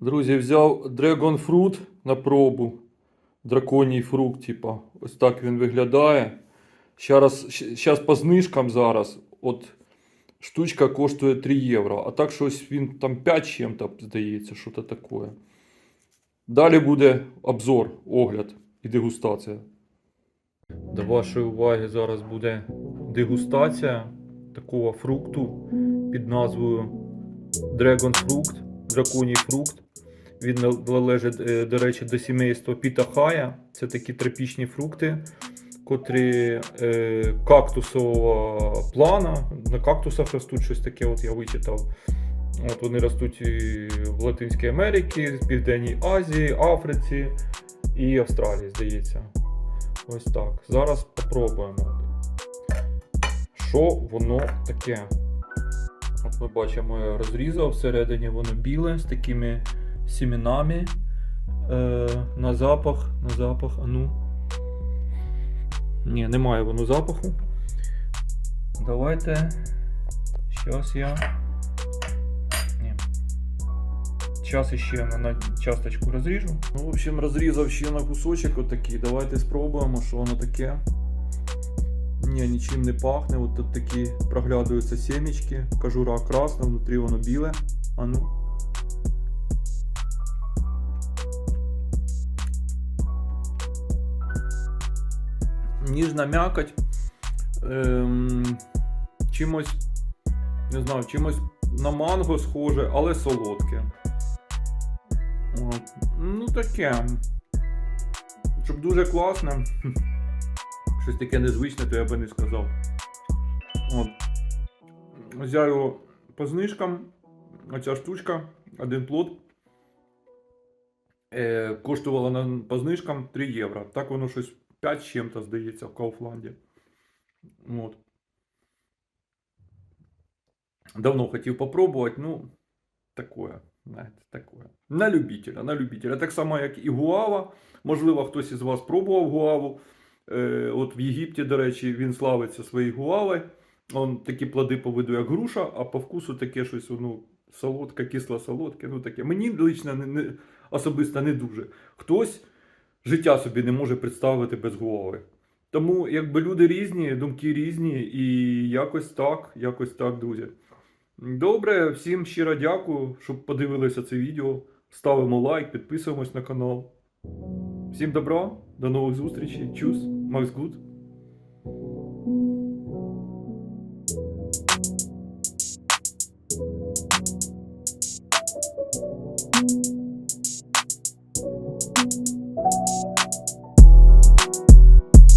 Друзі, взяв Dragon Fruit на пробу. Драконій фрукт, типа. Ось так він виглядає. Зараз, по знижкам зараз. От штучка коштує 3 євро. А так щось він там 5 чим-то, здається, що то таке. Далі буде обзор, огляд і дегустація. До вашої уваги зараз буде дегустація такого фрукту під назвою Dragon Fruit, драконій фрукт. Він належить, е, до речі, до сімейства Пітахая. Це такі тропічні фрукти, котрі е, кактусового плана. На кактусах ростуть щось таке, от я вичитав. От вони ростуть в Латинській Америці, в Південній Азії, Африці і Австралії, здається. Ось так. Зараз попробуємо. Що воно таке? От ми бачимо, я розрізав, всередині воно біле з такими сімінами. Е, на запах, на запах, а ну. Ні, немає воно запаху. Давайте. Щас я. Ні. Зараз ще на, часточку розріжу. Ну, в общем, розрізав ще на кусочок отакий. Давайте спробуємо, що воно таке. Ні, нічим не пахне. От тут такі проглядуються семечки. Кожура красна, внутрі воно біле. А ну. Ніжна м'якоть. Ем, чимось, не знаю, чимось на манго схоже, але солодке. От. Ну таке. Щоб дуже класне. Щось таке незвичне, то я би не сказав. От. Взяв по знижкам. Оця штучка, один плод. Е, коштувала по знижкам 3 євро. Так воно щось 5 з чим-то, здається, в Кауфланді. От. Давно хотів попробувати, ну, такое. Знаєте, такое. На любителя, на любителя. Так само, як і гуава. Можливо, хтось із вас пробував гуаву. Е, от в Єгипті, до речі, він славиться своєю гуави. Он такі плоди по виду, як груша, а по вкусу таке щось, ну, солодке, кисло-солодке. Ну, таке. Мені лично не, не, особисто не дуже. Хтось життя собі не може представити без голови. Тому, якби люди різні, думки різні, і якось так, якось так, друзі. Добре, всім щиро дякую, щоб подивилися це відео. Ставимо лайк, підписуємось на канал. Всім добра, до нових зустрічей. Чус, Макс Гуд.